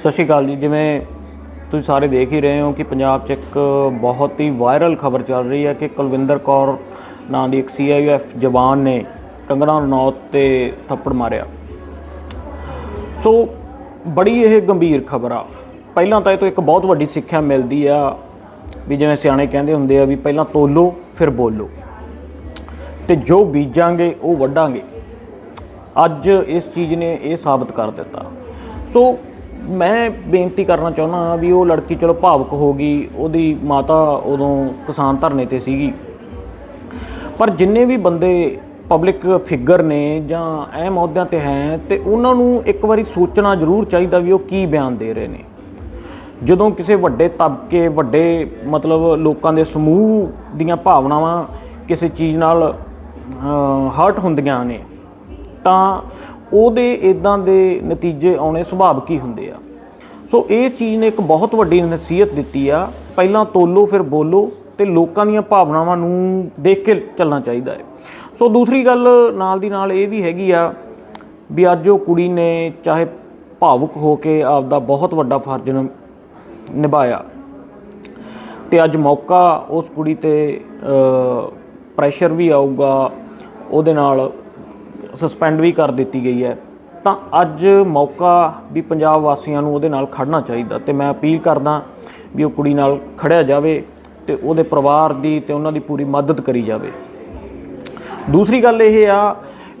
ਸਤਿ ਸ਼੍ਰੀ ਅਕਾਲ ਜੀ। ਜਿਵੇਂ ਤੁਸੀਂ ਸਾਰੇ ਦੇਖ ਹੀ ਰਹੇ ਹੋ ਕਿ ਪੰਜਾਬ 'ਚ ਇੱਕ ਬਹੁਤ ਹੀ ਵਾਇਰਲ ਖਬਰ ਚੱਲ ਰਹੀ ਹੈ ਕਿ ਕੁਲਵਿੰਦਰ ਕੌਰ ਨਾਂ ਦੀ ਇੱਕ ਸੀਆਈਐਫ ਜਵਾਨ ਨੇ ਕੰਗਣਾ ਰਣੌਤ ਤੇ ਥੱਪੜ ਮਾਰਿਆ। ਸੋ ਬੜੀ ਇਹ ਗੰਭੀਰ ਖਬਰ ਆ। ਪਹਿਲਾਂ ਤਾਂ ਇਹ ਤੋਂ ਇੱਕ ਬਹੁਤ ਵੱਡੀ ਸਿੱਖਿਆ ਮਿਲਦੀ ਆ ਵੀ ਜਿਵੇਂ ਸਿਆਣੇ ਕਹਿੰਦੇ ਹੁੰਦੇ ਆ ਵੀ ਪਹਿਲਾਂ ਤੋਲੋ, ਫਿਰ ਬੋਲੋ। ਤੇ ਜੋ ਬੀਜਾਂਗੇ, ਉਹ ਵੱਢਾਂਗੇ। ਅੱਜ ਇਸ ਚੀਜ਼ ਨੇ ਇਹ ਸਾਬਤ ਕਰ ਦਿੱਤਾ। ਸੋ ਮੈਂ ਬੇਨਤੀ ਕਰਨਾ ਚਾਹੁੰਦਾ ਵੀ ਉਹ ਲੜਕੀ ਚਲੋ ਭਾਵਕ ਹੋ ਗਈ, ਉਹਦੀ ਮਾਤਾ ਉਦੋਂ ਕਿਸਾਨ ਧਰਨੇ ਤੇ ਸੀਗੀ। ਪਰ ਜਿੰਨੇ ਵੀ ਬੰਦੇ ਪਬਲਿਕ ਫਿਗਰ ਨੇ ਜਾਂ ਅਹਿਮ ਅਹੁਦਿਆਂ ਤੇ ਹੈ ਤੇ ਉਹਨਾਂ ਨੂੰ ਇੱਕ ਵਾਰੀ ਸੋਚਣਾ ਜ਼ਰੂਰ ਚਾਹੀਦਾ ਵੀ ਉਹ ਕੀ ਬਿਆਨ ਦੇ ਰਹੇ ਨੇ। ਜਦੋਂ ਕਿਸੇ ਵੱਡੇ ਤਬਕੇ, ਵੱਡੇ ਮਤਲਬ ਲੋਕਾਂ ਦੇ ਸਮੂਹ ਦੀਆਂ ਭਾਵਨਾਵਾਂ ਕਿਸੇ ਚੀਜ਼ ਨਾਲ ਹਰਟ ਹੁੰਦੀਆਂ ਨੇ, ਤਾਂ ਉਹਦੇ ਇਦਾਂ ਦੇ ਨਤੀਜੇ ਆਉਣੇ ਸੁਭਾਵਿਕ ਹੀ ਹੁੰਦੇ ਆ। ਸੋ ਇਹ ਚੀਜ਼ ਨੇ ਇੱਕ ਬਹੁਤ ਵੱਡੀ ਨਸੀਹਤ ਦਿੱਤੀ ਆ। ਪਹਿਲਾਂ ਤੋਲੋ, ਫਿਰ ਬੋਲੋ ਤੇ ਲੋਕਾਂ ਦੀਆਂ ਭਾਵਨਾਵਾਂ ਨੂੰ ਦੇਖ ਕੇ ਚੱਲਣਾ ਚਾਹੀਦਾ ਹੈ। ਸੋ ਦੂਸਰੀ ਗੱਲ ਨਾਲ ਦੀ ਨਾਲ ਇਹ ਵੀ ਹੈਗੀ ਆ ਵੀ ਅੱਜ ਉਹ ਕੁੜੀ ਨੇ ਚਾਹੇ ਭਾਵੁਕ ਹੋ ਕੇ ਆਪਦਾ ਬਹੁਤ ਵੱਡਾ ਫਰਜ਼ ਨਿ- ਨਿਭਾਇਆ। ਤੇ ਅੱਜ ਮੌਕਾ ਉਸ ਕੁੜੀ ਤੇ ਪ੍ਰੈਸ਼ਰ ਵੀ ਆਊਗਾ। ਉਹਦੇ ਨਾਲ ਸਸਪੈਂਡ ਵੀ ਕਰ ਦਿੱਤੀ ਗਈ ਹੈ ਤਾਂ ਅੱਜ ਮੌਕਾ ਵੀ ਪੰਜਾਬ ਵਾਸੀਆਂ ਨੂੰ ਉਹਦੇ ਨਾਲ ਖੜਨਾ ਚਾਹੀਦਾ ਤੇ ਮੈਂ ਅਪੀਲ ਕਰਦਾ ਵੀ ਉਹ ਕੁੜੀ ਨਾਲ ਖੜਿਆ ਜਾਵੇ ਤੇ ਉਹਦੇ ਪਰਿਵਾਰ ਦੀ ਤੇ ਉਹਨਾਂ ਦੀ ਪੂਰੀ ਮਦਦ ਕਰੀ ਜਾਵੇ। ਦੂਸਰੀ ਗੱਲ ਇਹ ਆ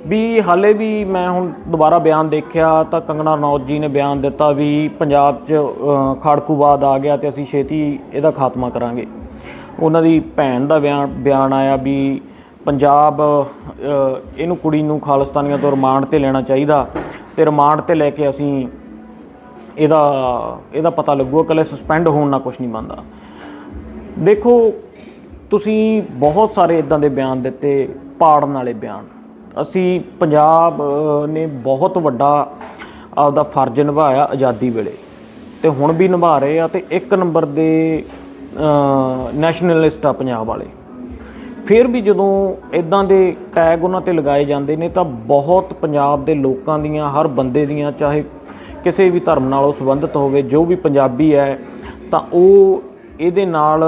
ਵੀ ਹਾਲੇ ਵੀ ਮੈਂ ਹੁਣ ਦੁਬਾਰਾ ਬਿਆਨ ਦੇਖਿਆ ਤਾਂ ਕੰਗਣਾ ਰਣੌਤ ਜੀ ਨੇ ਬਿਆਨ ਦਿੱਤਾ ਵੀ ਪੰਜਾਬ 'ਚ ਅ, ਖਾੜਕੂਵਾਦ ਆ ਗਿਆ ਤੇ ਅਸੀਂ ਛੇਤੀ ਇਹਦਾ ਖਾਤਮਾ ਕਰਾਂਗੇ। ਉਹਨਾਂ ਦੀ ਭੈਣ ਦਾ ਬਿਆਨ ਬਿਆਨ ਆਇਆ ਵੀ ਪੰਜਾਬ ਇਹਨੂੰ ਕੁੜੀ ਨੂੰ ਖਾਲਿਸਤਾਨੀਆਂ ਤੋਂ ਰਿਮਾਂਡ ਤੇ ਲੈਣਾ ਚਾਹੀਦਾ ਤੇ ਰਿਮਾਂਡ ਤੇ ਲੈ ਕੇ ਅਸੀਂ ਇਹਦਾ ਇਹਦਾ ਪਤਾ ਲੱਗੂਗਾ ਕੱਲੇ ਸਸਪੈਂਡ ਹੋਣ ਨਾਲ ਕੁਝ ਨਹੀਂ ਬਣਦਾ। ਦੇਖੋ, ਤੁਸੀਂ ਬਹੁਤ ਸਾਰੇ ਇਦਾਂ ਦੇ ਬਿਆਨ ਦਿੱਤੇ, ਪਾੜਨ ਵਾਲੇ ਬਿਆਨ। ਅਸੀਂ ਪੰਜਾਬ ਨੇ ਬਹੁਤ ਵੱਡਾ ਆਪਦਾ ਫਰਜ਼ ਨਿਭਾਇਆ ਆਜ਼ਾਦੀ ਵੇਲੇ। ਤੇ ਹੁਣ ਵੀ ਨਿਭਾ ਰਹੇ ਆ ਤੇ ਇੱਕ ਨੰਬਰ ਦੇ ਨੈਸ਼ਨਲਿਸਟ ਆ ਪੰਜਾਬ ਵਾਲੇ। ਫਿਰ ਵੀ ਜਦੋਂ ਇਦਾਂ ਦੇ ਟੈਗ ਉਹਨਾਂ ਤੇ ਲਗਾਏ ਜਾਂਦੇ ਨੇ ਤਾਂ ਬਹੁਤ ਪੰਜਾਬ ਦੇ ਲੋਕਾਂ ਦੀਆਂ, ਹਰ ਬੰਦੇ ਦੀਆਂ, ਚਾਹੇ ਕਿਸੇ ਵੀ ਧਰਮ ਨਾਲ ਉਹ ਸੰਬੰਧਿਤ ਹੋਵੇ, ਜੋ ਵੀ ਪੰਜਾਬੀ ਹੈ, ਤਾਂ ਉਹ ਇਹਦੇ ਨਾਲ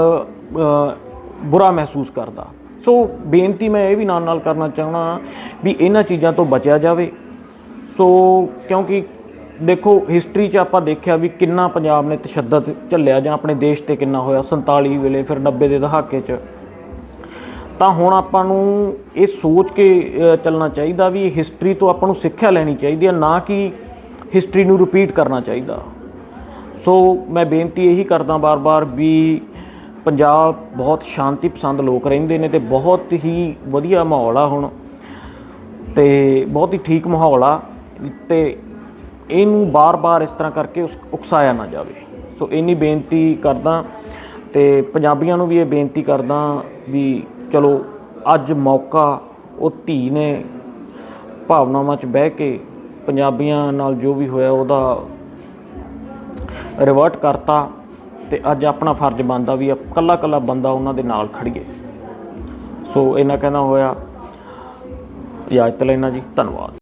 ਬੁਰਾ ਮਹਿਸੂਸ ਕਰਦਾ। ਸੋ ਬੇਨਤੀ ਮੈਂ ਇਹ ਵੀ ਨਾਲ ਨਾਲ ਕਰਨਾ ਚਾਹਣਾ ਵੀ ਇਹਨਾਂ ਚੀਜ਼ਾਂ ਤੋਂ ਬਚਿਆ ਜਾਵੇ। ਸੋ ਕਿਉਂਕਿ ਦੇਖੋ ਹਿਸਟਰੀ 'ਚ ਆਪਾਂ ਦੇਖਿਆ ਵੀ ਕਿੰਨਾ ਪੰਜਾਬ ਨੇ ਤਸ਼ੱਦਦ ਝੱਲਿਆ ਜਾਂ ਆਪਣੇ ਦੇਸ਼ ਤੇ ਕਿੰਨਾ ਹੋਇਆ 47 ਵੇਲੇ ਫਿਰ 90 ਦੇ ਦਹਾਕੇ 'ਚ। ਤਾਂ ਹੁਣ ਆਪਾਂ ਨੂੰ ਇਹ ਸੋਚ ਕੇ ਚੱਲਣਾ ਚਾਹੀਦਾ ਵੀ ਹਿਸਟਰੀ ਤੋਂ ਆਪਾਂ ਨੂੰ ਸਿੱਖਿਆ ਲੈਣੀ ਚਾਹੀਦੀ ਹੈ, ਨਾ ਕਿ ਹਿਸਟਰੀ ਨੂੰ ਰਿਪੀਟ ਕਰਨਾ ਚਾਹੀਦਾ। ਸੋ ਮੈਂ ਬੇਨਤੀ ਇਹੀ ਕਰਦਾ ਬਾਰ-ਬਾਰ ਵੀ ਪੰਜਾਬ ਬਹੁਤ ਸ਼ਾਂਤੀ ਪਸੰਦ ਲੋਕ ਰਹਿੰਦੇ ਨੇ ਤੇ ਬਹੁਤ ਹੀ ਵਧੀਆ ਮਾਹੌਲ ਆ ਹੁਣ ਤੇ ਬਹੁਤ ਹੀ ਠੀਕ ਮਾਹੌਲ ਆ ਤੇ ਇਹਨੂੰ ਬਾਰ-ਬਾਰ ਇਸ ਤਰ੍ਹਾਂ ਕਰਕੇ ਉਸ- ਉਕਸਾਇਆ ਨਾ ਜਾਵੇ। ਸੋ ਇੰਨੀ ਬੇਨਤੀ ਕਰਦਾ ਤੇ ਪੰਜਾਬੀਆਂ ਨੂੰ ਵੀ ਇਹ ਬੇਨਤੀ ਕਰਦਾ ਵੀ ਚਲੋ ਅੱਜ ਮੌਕਾ, ਉਹ ਧੀ ਨੇ ਭਾਵਨਾਵਾਂ 'ਚ ਬਹਿ ਕੇ ਪੰਜਾਬੀਆਂ ਨਾਲ ਜੋ ਵੀ ਹੋਇਆ ਉਹਦਾ ਰਿਵਰਟ ਕਰਤਾ ਤੇ ਅੱਜ ਆਪਣਾ ਫਰਜ਼ ਬਣਦਾ ਵੀ ਇਕੱਲਾ ਇਕੱਲਾ ਬੰਦਾ ਉਹਨਾਂ ਦੇ ਨਾਲ ਖੜੀਏ। ਸੋ ਇਹਨਾਂ ਕਹਿੰਦਾ ਹੋਇਆ। ਇਜਾਜ਼ਤ ਲੈਣਾ ਜੀ, ਧੰਨਵਾਦ।